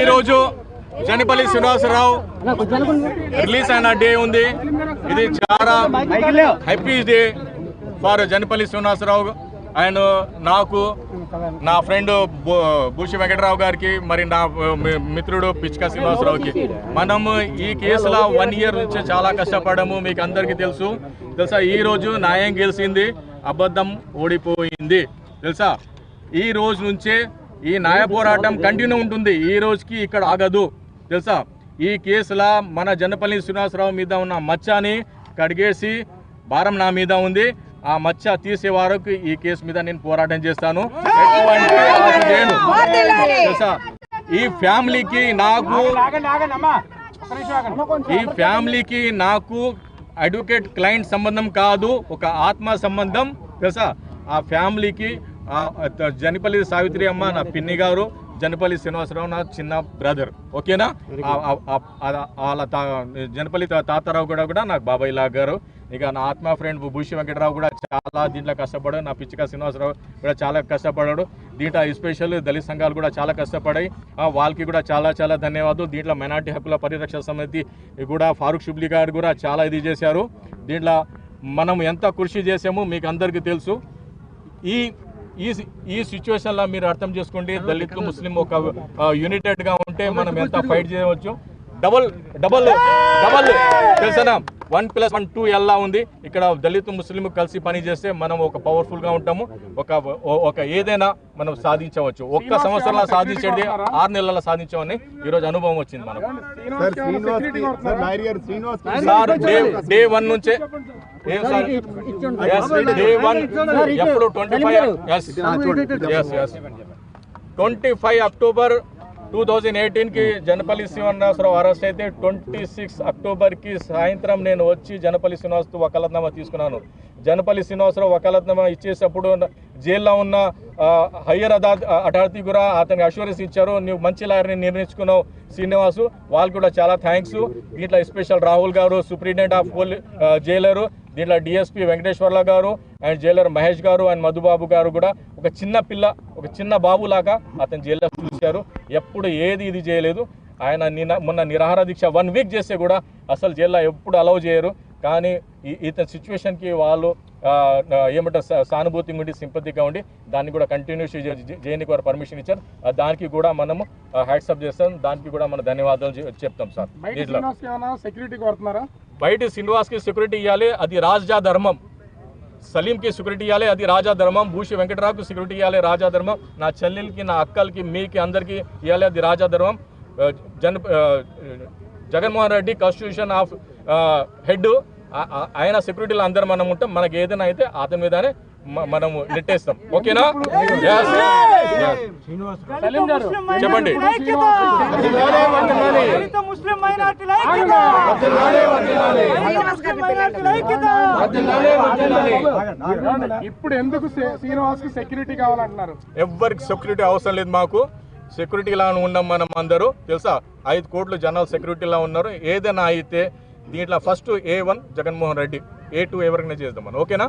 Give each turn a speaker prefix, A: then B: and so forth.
A: ఈరోజు జనపల్లి శ్రీనివాసరావు రిలీజ్ అయిన డే ఉంది. ఇది చాలా happy day for Janapalli Srinivasarao and నాకు నా ఫ్రెండ్ భూషి వెంకటరావు గారికి మరి నా మిత్రుడు పిచ్కా శ్రీనివాసరావుకి. మనము ఈ కేసులో వన్ ఇయర్ నుంచి చాలా కష్టపడము మీకు అందరికీ తెలుసు. తెలుసా? ఈ రోజు న్యాయం గెలిచింది అబద్ధం ఓడిపోయింది. తెలుసా? ఈ రోజు నుంచే ఈ న్యాయ పోరాటం కంటిన్యూ ఉంటుంది. ఈ రోజుకి ఇక్కడ ఆగదు. తెలుసా? ఈ కేసులో మన జనపల్లి శ్రీనివాసరావు మీద ఉన్న మచ్చని కడిగేసి భారం నా మీద ఉంది. ఆ మచ్చ తీసే వరకు ఈ కేసు మీద నేను పోరాటం చేస్తాను. తెలుసా? ఈ ఫ్యామిలీకి నాకు ఈ ఫ్యామిలీకి నాకు అడ్వకేట్ క్లయింట్ సంబంధం కాదు. ఒక ఆత్మ సంబంధం. తెలుసా? ఆ ఫ్యామిలీకి జనపల్లి సావిత్రి అమ్మ నా పిన్ని గారు జనపల్లి శ్రీనివాసరావు నా చిన్న బ్రదర్ ఓకేనా? వాళ్ళ తా జనపల్లి తాతారావు కూడా కూడా నాకు బాబాయ్ లా గారు. ఇక నా ఆత్మ ఫ్రెండ్ భూషి వెంకటరావు కూడా చాలా దీంట్లో కష్టపడాడు నా పిచ్చిక శ్రీనివాసరావు కూడా చాలా కష్టపడాడు. దీంట్లో ఎస్పెషల్ దళిత సంఘాలు కూడా చాలా కష్టపడాయి. వాళ్ళకి కూడా చాలా చాలా ధన్యవాదాలు. దీంట్లో మైనార్టీ హక్కుల పరిరక్షణ సమితి కూడా ఫారూక్ షుబ్లీ గారు కూడా చాలా ఇది చేశారు. దీంట్లో మనం ఎంత కృషి చేసామో మీకు అందరికీ తెలుసు. ఈ ఈ ఈ సిచ్యువేషన్లో మీరు అర్థం చేసుకోండి. దళితులు ముస్లిం ఒక యూనిటెడ్గా ఉంటే మనం ఎంత ఫైట్ చేయవచ్చు? డబల్ డబల్ డబల్ తెలుసా వన్ ప్లస్ వన్ టూ ఎలా ఉంది? ఇక్కడ దళిత ముస్లిం కలిసి పని చేస్తే మనం ఒక పవర్ఫుల్గా ఉంటాము. ఒక ఒక ఏదైనా మనం సాధించవచ్చు. ఒక్క సంవత్సరంలో సాధించేది ఆరు నెలల్లో సాధించామని ఈరోజు అనుభవం వచ్చింది మనకు.
B: సార్
A: డే డే వన్ నుంచే ఏ సార్ Yes, డే వన్ ఎప్పుడు twenty five twenty five October two thousand ఎయిటీన్కి Janapalli Srinivasarao arrest అయితే ట్వంటీ సిక్స్ అక్టోబర్కి సాయంత్రం నేను వచ్చి జనపల్లి శ్రీనివాసరావు వకాలత్నామా తీసుకున్నాను. జనపల్లి శ్రీనివాసరావు వకాలత్నామా ఇచ్చేటప్పుడు జైల్లో ఉన్న హయ్యర్ అదా అథారిటీ కూడా అతనికి అష్యూరెన్స్ ఇచ్చారు. నువ్వు మంచి లాయర్ని నిర్ణయించుకున్నావు శ్రీనివాసు. వాళ్ళు కూడా చాలా థ్యాంక్స్ దీంట్లో special Rahul garu superintendent of police jailer. దీంట్లో DSP Venkateswarla garu and Jailer Mahesh గారు అండ్ మధుబాబు గారు కూడా ఒక చిన్న పిల్ల ఒక చిన్న బాబు లాగా అతను జైల్లో చూశారు. ఎప్పుడు ఏది ఇది చేయలేదు ఆయన నిన్న మొన్న నిరాహార దీక్ష వన్ వీక్ చేస్తే కూడా అసలు జైల్లో ఎప్పుడు అలౌ చేయరు కానీ ఈ- ఇతని సిచ్యువేషన్కి వాళ్ళు ఆ, ఆ, ఏమంటారు సా- సానుభూతి ఉండి సింపతిగా ఉండి దాన్ని కూడా కంటిన్యూస్ చేయడానికి వారు పర్మిషన్ ఇచ్చారు. ఆ, దానికి కూడా మనము హ్యాట్సప్ చేస్తాం. దానికి కూడా మనం ధన్యవాదాలు చె- చెప్తాం సార్.
C: బయట
A: దీంట్లో
C: శ్రీనివాస్కి ఏమైనా సెక్యూరిటీ కొడుతున్నారా
A: బయట శ్రీనివాస్కి సెక్యూరిటీ ఇవ్వాలి అది రాజా ధర్మం. సలీంకి సెక్యూరిటీ ఇవ్వాలి అది రాజా ధర్మం. భూషి వెంకటరావుకి సెక్యూరిటీ ఇవ్వాలి రాజా ధర్మం. నా చెల్లెలకి నా అక్కలకి మీకి అందరికీ ఇవ్వాలి అది రాజా ధర్మం. ఆ, జన్ ఆ, Jaganmohan Reddy constitution of head ఆయన సెక్యూరిటీలో అందరం మనం ఉంటాం మనకి ఏదైనా అయితే అతని మీదనే మనము నెట్టేస్తాం. ఓకేనా? చెప్పండి.
C: ఇప్పుడు ఎందుకు శ్రీ- శ్రీనివాస్కి సెక్యూరిటీ కావాలంటున్నారు?
A: ఎవ్వరికి సెక్యూరిటీ అవసరం లేదు మాకు. సెక్యూరిటీలా ఉన్నాం మనం అందరూ. తెలుసా? ఐదు కోట్ల జనాలు సెక్యూరిటీలా ఉన్నారు. ఏదైనా అయితే దీంట్లో first A one Jaganmohan Reddy A two ఎవరికైనా చేద్దామని ఓకేనా